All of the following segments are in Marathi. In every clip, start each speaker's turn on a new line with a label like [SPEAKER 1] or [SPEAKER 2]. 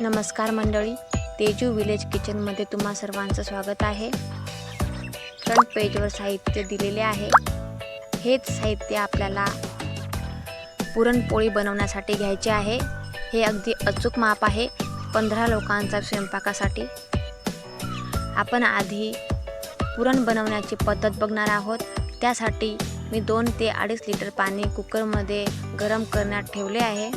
[SPEAKER 1] नमस्कार मंडळी तेजू विलेज किचनमध्ये तुम्हा सर्वांचं स्वागत आहे. फ्रंट पेजवर साहित्य दिलेले आहे. हेच साहित्य आपल्याला पुरणपोळी बनवण्यासाठी घ्यायचे आहे. हे अगदी अचूक माप आहे. पंधरा लोकांचा स्वयंपाकासाठी आपण आधी पुरण बनवण्याची पद्धत बघणार आहोत. त्यासाठी मी दोन ते अडीच लिटर पाणी कुकरमध्ये गरम करण्यात ठेवले आहे.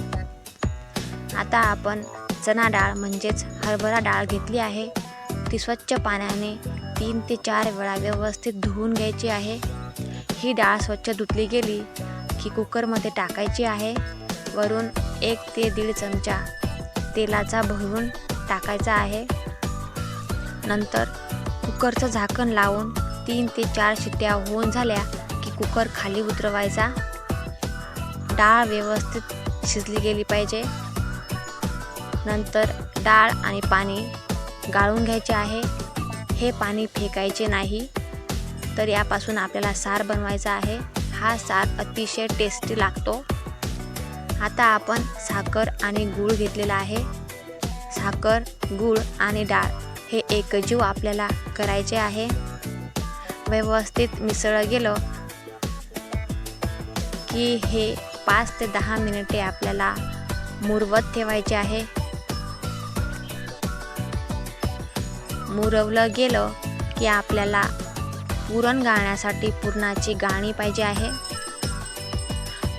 [SPEAKER 1] आता आपण चणा डाळ म्हणजेच हरभरा डाळ घेतली आहे. ती स्वच्छ पाण्याने तीन ते चार वेळा व्यवस्थित धुवून घ्यायची आहे. ही डाळ स्वच्छ धुतली गेली की कुकरमध्ये टाकायची आहे. वरून एक ते दीड चमचा तेलाचा भरून टाकायचा आहे. नंतर कुकरचं झाकण लावून तीन ते चार शिट्ट्या होऊन झाल्या की कुकर खाली उतरवायचा. डाळ व्यवस्थित शिजली गेली पाहिजे. नंतर डाळ आणि पाणी गाळून घ्यायचे आहे. हे पाणी फेकायचे नाही तर यापासून आपल्याला सार बनवायचा आहे. हा सार अतिशय टेस्टी लागतो. आता आपण साखर आणि गूळ घेतलेला आहे. साखर गूळ आणि डाळ हे एकजीव आपल्याला करायचे आहे. व्यवस्थित मिसळलं गेलं की हे पाच ते दहा मिनिटे आपल्याला मुरवत ठेवायचे आहे. मुरवलं गेलं की आपल्याला पुरण गाळण्यासाठी पुरणाची गाळणी पाहिजे आहे.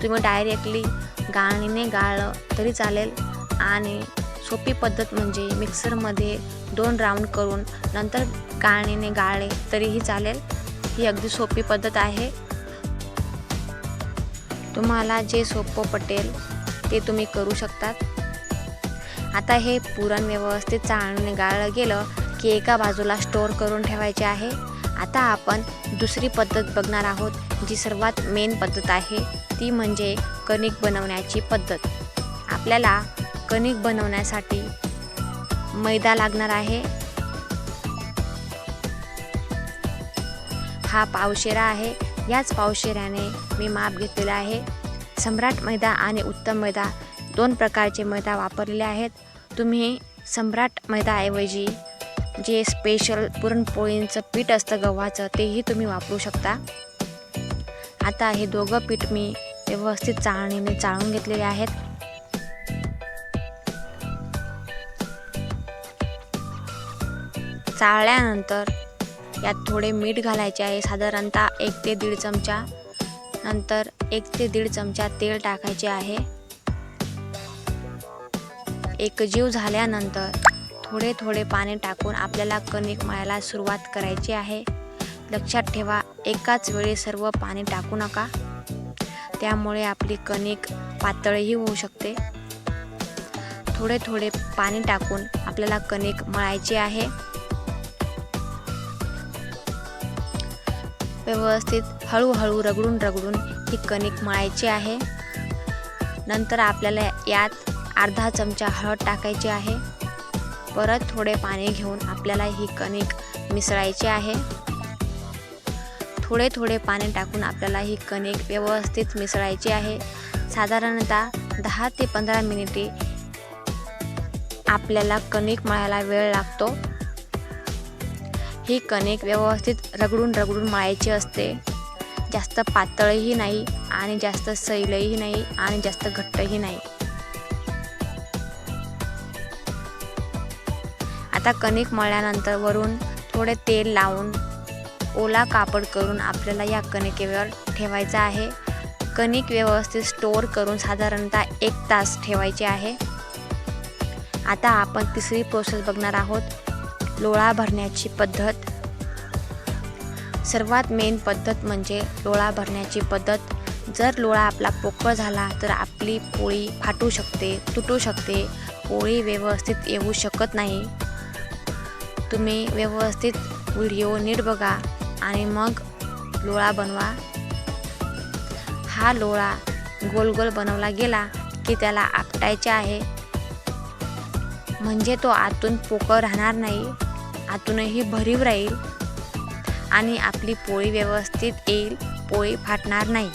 [SPEAKER 1] तुम्ही डायरेक्टली गाळणीने गाळलं तरी चालेल आणि सोपी पद्धत म्हणजे मिक्सरमध्ये दोन राऊंड करून नंतर गाळणीने गाळले तरीही चालेल. ही अगदी सोपी पद्धत आहे. तुम्हाला जे सोपं पटेल ते तुम्ही करू शकतात. आता हे पुरण व्यवस्थित चाळणीने गाळलं गेलं की एका बाजूला स्टोअर करून ठेवायचे आहे. आता आपण दुसरी पद्धत बघणार आहोत जी सर्वात मेन पद्धत आहे. ती म्हणजे कणिक बनवण्याची पद्धत. आपल्याला कणिक बनवण्यासाठी मैदा लागणार आहे. हा पावशेरा आहे. याच पावशेऱ्याने मी माप घेतलेला आहे. सम्राट मैदा आणि उत्तम मैदा दोन प्रकारचे मैदा वापरलेले आहेत. तुम्ही सम्राट मैदाऐवजी जे स्पेशल पुरणपोळींचं पीठ असतं गव्हाचं तेही तुम्ही वापरू शकता. आता हे दोघं पीठ मी व्यवस्थित चाळणीने चाळून घेतलेले आहेत. चाळल्यानंतर यात थोडे मीठ घालायचे आहे साधारणतः एक ते दीड चमचा. नंतर एक ते दीड चमचा तेल टाकायचे आहे. एकजीव झाल्यानंतर थोडे थोडे पाणी टाकून आपल्याला कणिक मळायला सुरुवात करायची आहे. लक्षात ठेवा एकाच वेळी सर्व पाणी टाकू नका. त्यामुळे आपली कणिक पातळही होऊ शकते. थोडे थोडे पाणी टाकून आपल्याला कणिक मळायची आहे. व्यवस्थित हळूहळू रगडून रगडून ही कणिक मळायची आहे. नंतर आपल्याला यात अर्धा चमचा हळद टाकायची आहे. परत थोडे पाणी घेऊन आपल्याला ही कणिक मिसळायची आहे. थोडे थोडे पाणी टाकून आपल्याला ही कणिक व्यवस्थित मिसळायची आहे. साधारणतः दहा ते पंधरा मिनिटे आपल्याला कणिक मळायला वेळ लागतो. ही कणिक व्यवस्थित रगडून रगडून मळायची असते. जास्त पातळही नाही आणि जास्त सैलही नाही आणि जास्त घट्टही नाही. आता कणिक मळल्यानंतर वरून थोडे तेल लावून ओला कापड करून आपल्याला या कणिकेवर ठेवायचं आहे. कणिक व्यवस्थित स्टोअर करून साधारणतः एक तास ठेवायचे आहे. आता आपण तिसरी प्रोसेस बघणार आहोत. लोळा भरण्याची पद्धत. सर्वात मेन पद्धत म्हणजे लोळा भरण्याची पद्धत. जर लोळा आपला पोकळ झाला तर आपली पोळी फाटू शकते तुटू शकते. पोळी व्यवस्थित येऊ शकत नाही. तुम्ही व्यवस्थित व्हिडिओ नीट बघा आणि मग लोळा बनवा. हा लोळा गोल गोल बनवला गेला की त्याला आपटायचे आहे. म्हणजे तो आतून पोकळ राहणार नाही आतूनही भरीव राहील आणि आपली पोळी व्यवस्थित येईल पोळी फाटणार नाही.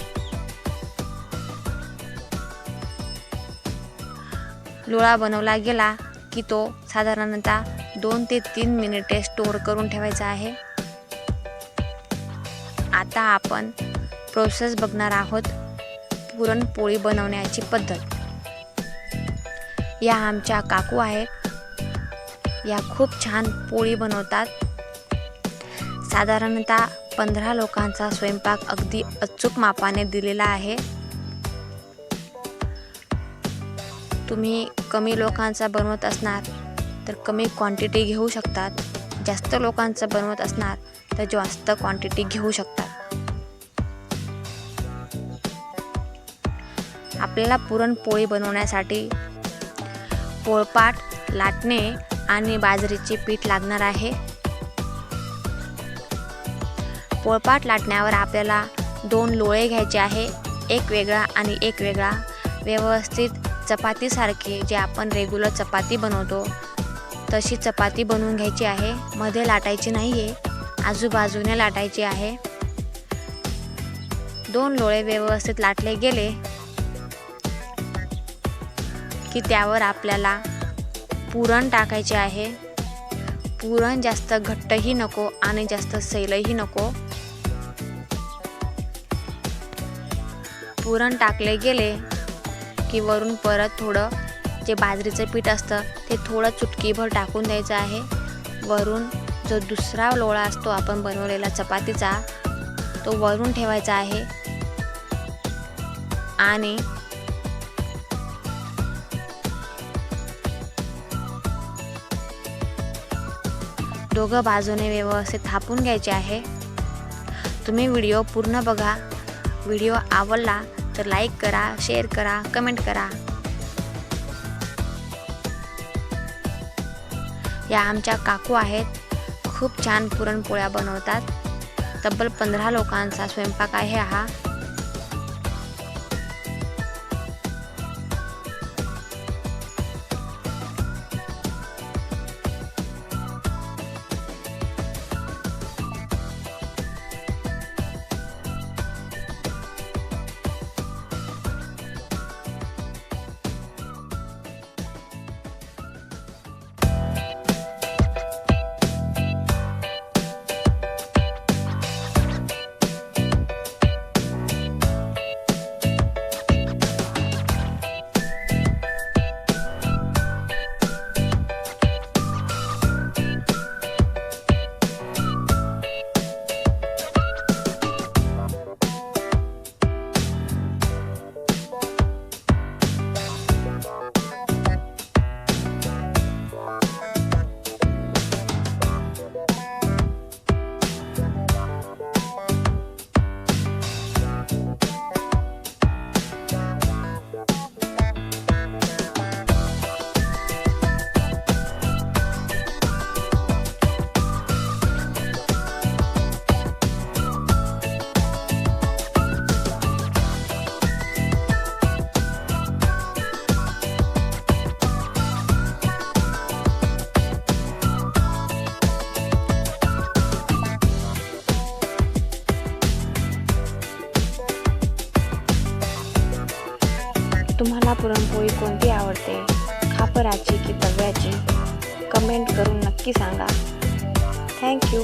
[SPEAKER 1] लोळा बनवला गेला की तो साधारणतः दोन ते तीन मिनिटे स्टोअर करून ठेवायचा आहे. आता आपण प्रोसेस बघणार आहोत पुरणपोळी बनवण्याची पद्धत. या आमच्या काकू आहेत. या खूप छान पोळी बनवतात. साधारणतः पंधरा लोकांचा स्वयंपाक अगदी अचूक मापाने दिलेला आहे. तुम्ही कमी लोकांचा बनवत असणार. तर कमी क्वांटिटी घेऊ शकतात. जास्त लोकांचं बनवत असणार तर जास्त क्वांटिटी घेऊ शकतात. आपल्याला पुरणपोळी बनवण्यासाठी पोळपाट लाटणे आणि बाजरीचे पीठ लागणार आहे. पोळपाट लाटण्यावर आपल्याला दोन लोळे घ्यायचे आहे एक वेगळा आणि एक वेगळा. व्यवस्थित चपातीसारखे जे आपण रेग्युलर चपाती बनवतो तशी चपाती बनवून घ्यायची आहे. मध्ये लाटायची नाही आहे आजूबाजूने लाटायची आहे. दोन लोळे व्यवस्थित लाटले गेले की त्यावर आपल्याला पुरण टाकायचे आहे. पुरण जास्त घट्टही नको आणि जास्त सैलही नको. पुरण टाकले गेले की वरून परत थोडं जे बाजरीचं पीठ असतं ते थोडं चुटकीभर टाकून द्यायचं आहे. वरून जो दुसरा लोळा असतो आपण बनवलेला चपातीचा तो वरून ठेवायचा आहे. आणि दोघं बाजूने व्यवस्थित थापून घ्यायचे आहे. तुम्ही व्हिडिओ पूर्ण बघा. व्हिडिओ आवडला तर लाईक करा शेअर करा कमेंट करा. या आमच्या काकू आहेत. खूप छान पुरणपोळ्या बनवतात. तब्बल पंधरा लोकांचा स्वयंपाक आहे हा. तुम्हाला पुरणपोळी कोणती आवडते? खापराची की तव्याची? कमेंट करून नक्की सांगा. थँक्यू